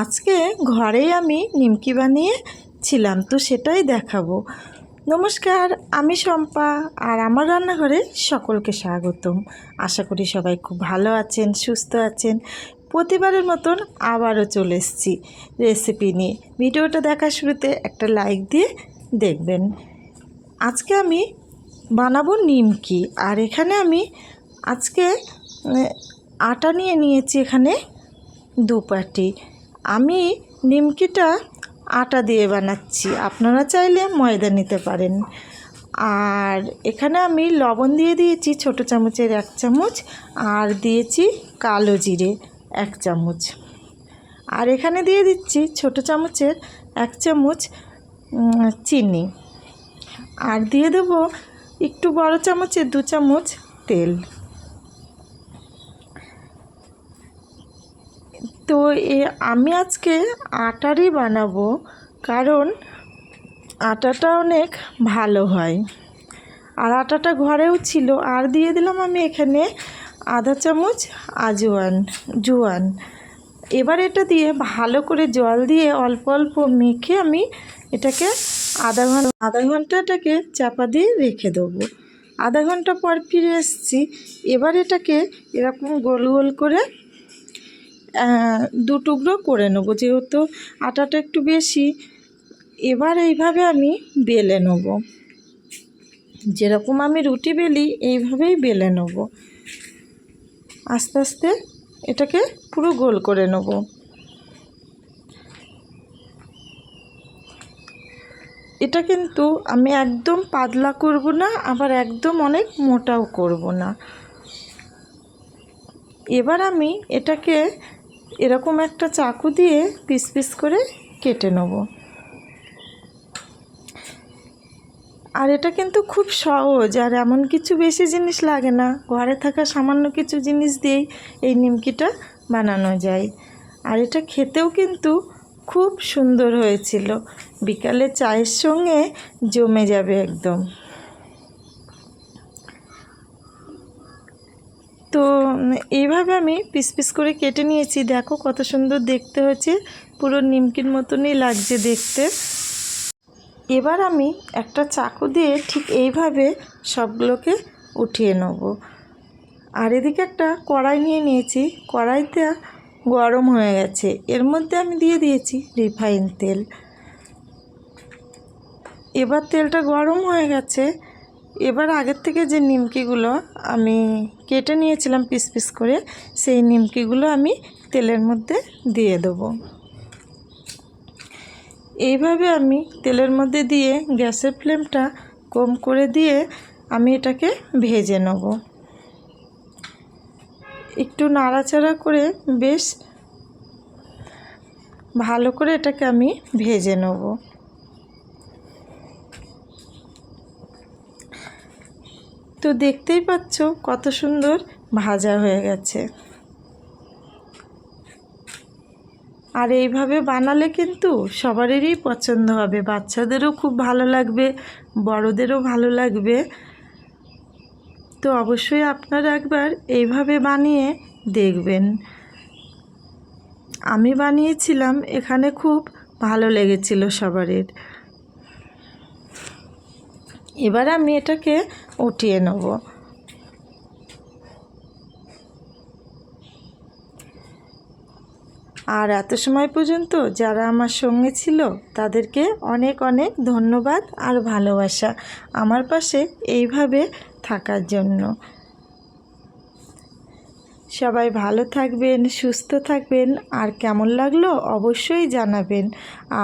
আজকে ঘরেই আমি নিমকি বানিয়েছিলাম তো সেটাই দেখাবো। নমস্কার, আমি শম্পা আর আমার রান্নাঘরে সকলকে স্বাগতম। আশা করি সবাই খুব ভালো আছেন, সুস্থ আছেন। প্রতিবারের মতন আবারও চলে এসেছি রেসিপি নিয়ে। ভিডিওটা দেখার শুরুতে একটা লাইক দিয়ে দেখবেন। আজকে আমি বানাবো নিমকি আর এখানে আমি আজকে আটা নিয়ে নিয়েছি এখানে দু পাটি। আমি নিমকিটা আটা দিয়ে বানাচ্ছি। আপনারা চাইলে ময়দা নিতে পারেন। আর এখানে আমি লবণ দিয়ে দিয়েছি ছোট চামচের এক চামচ আর দিয়েছি কালো জিরে এক চামচ। আর এখানে দিয়ে দিচ্ছি ছোট চামচের এক চামচ চিনি। আর দিয়ে দেব একটু বড় চামচের দু চামচ তেল। তো এ, আমি আজকে আটারই বানাবো, কারণ আটাটা অনেক ভালো হয়। আর আটাটা ঘরেও ছিল, আর দিয়ে দিলাম আমি এখানে আধা চামচ আজওয়ান, জোয়ান। এবার এটা দিয়ে ভালো করে জল দিয়ে অল্প অল্প মেখে আমি এটাকে আধা ঘণ্টা আধা ঘন্টাটাকে চাপা দিয়ে রেখে দেবো। আধা ঘণ্টা পর ফিরে এসেছি। এবার এটাকে এরকম গোল গোল করে দু টুকরো করে নেব, যেহেতু আটাটা একটু বেশি, এবার এইভাবে আমি বেলে নেব। যেরকম আমি রুটি বেলি, এইভাবেই বেলে নেব। আস্তে আস্তে এটাকে পুরো গোল করে নেব। এটা কিন্তু আমি একদম পাতলা করব না, আবার একদম অনেক মোটাও করব না। এবার আমি এটাকে এরকম একটা চাকু দিয়ে পিস পিস করে কেটে নেব। আর এটা কিন্তু খুব সহজ, আর এমন কিছু বেশি জিনিস লাগে না। ঘরে থাকা সামান্য কিছু জিনিস দিয়েই এই নিমকিটা বানানো যায়। আর এটা খেতেও কিন্তু খুব সুন্দর হয়েছিল। বিকালে চায়ের সঙ্গে জমে যাবে একদম তো উম, এইভাবে আমি পিস পিস করে কেটে নিয়েছি। দেখো কত সুন্দর দেখতে হয়েছে। পুরো নিমকির মতনই লাগছে দেখতে। এবার আমি একটা চাকু দিয়ে ঠিক এইভাবে সবগুলোকে উঠিয়ে নেব। আর এদিকে একটা কড়াই নিয়ে নিয়েছি। কড়াইটা গরম হয়ে গেছে। এর মধ্যে আমি দিয়ে দিয়েছি রিফাইন তেল। এবার তেলটা গরম হয়ে গেছে। এবার আগের থেকে যে নিমকিগুলো আমি কেটে নিয়েছিলাম পিস পিস করে, সেই নিমকিগুলো আমি তেলের মধ্যে দিয়ে দেবো। এইভাবে আমি তেলের মধ্যে দিয়ে গ্যাসের ফ্লেমটা কম করে দিয়ে আমি এটাকে ভেজে নেব। একটু নাড়াচাড়া করে বেশ ভালো করে এটাকে আমি ভেজে নেব। তো দেখতেই পাচ্ছ কত সুন্দর ভাজা হয়ে গেছে। আর এইভাবে বানালে কিন্তু সবারই পছন্দ হবে। বাচ্চাদেরও খুব ভালো লাগবে, বড়দেরও ভালো লাগবে। তো অবশ্যই আপনারা একবার এইভাবে বানিয়ে দেখবেন। আমি বানিয়েছিলাম, এখানে খুব ভালো লেগেছিল সবারই এবার আমি এটাকে উঠিয়ে নেব। আর এত সময় পর্যন্ত যারা আমার সঙ্গে ছিল, তাদেরকে অনেক অনেক ধন্যবাদ আর ভালোবাসা আমার পাশে এইভাবে থাকার জন্য। সবাই ভালো থাকবেন, সুস্থ থাকবেন, আর কেমন লাগল অবশ্যই জানাবেন। আর